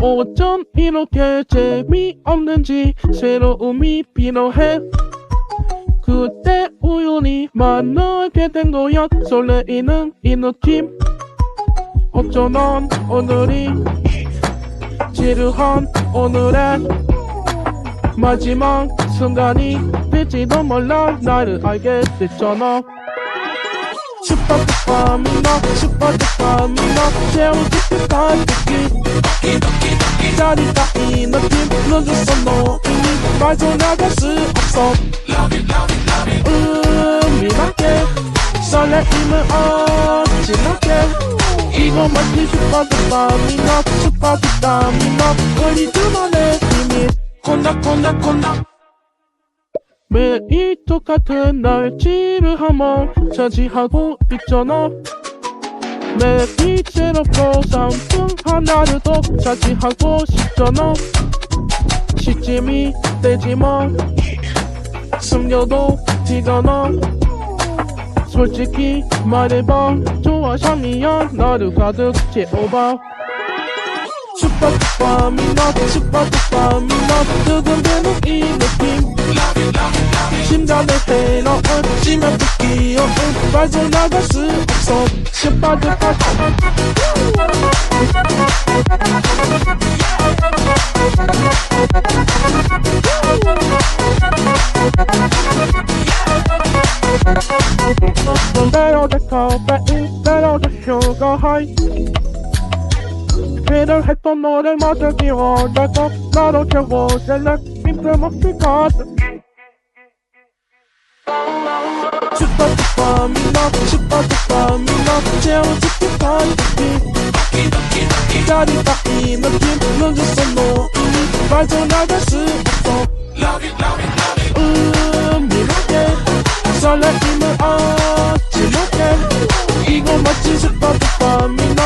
어쩜 이렇게 재미없는지 새로움이 필요해. 그때 우연히 만나게 된 거야. 설레이는 이 느낌. 어쩌면 오늘이 지루한 오늘의 마지막 순간이 될지도 몰라. 나를 알게 됐잖아. 슈퍼도파미너 슈퍼도파미너 채워줄 때까지 기다리다 이 느낌 늦었어 너 이미 빠져나갈 수 없어. 은밀하게 설레임을 어지럽게. 이거 마치 슈퍼도파미너 슈퍼도파미너. 우리 둘만의 비밀 콘닥 콘닥 콘닥 매일 똑같은 날치를 한 번 차지하고 있잖아. 매일 새롭고 상품 하나를 더 차지하고 싶잖아. 시침이 되지만 숨겨도 티가 나. 솔직히 말해봐. 좋아 샤미야. 나를 가득 채워봐 슈퍼도파미너 슈퍼도파미너 두근대는 이 느낌. 심장을 해넣은 찜한 느끼어 빠져나갈 수 없어. 슈퍼도파 Better the coffee, better the sugar high 그를 했던 너를 마저 기억하고 나로 채워질래 빈틈없이 가득. 슈퍼도파미너 슈퍼도파미너 채워줄 때까지 기다리다 이 느낌. 늦었어 너 이미 빠져나갈 수 없어. 은밀하게 설레임을 얻지 못해 이거 마치 슈퍼도파미너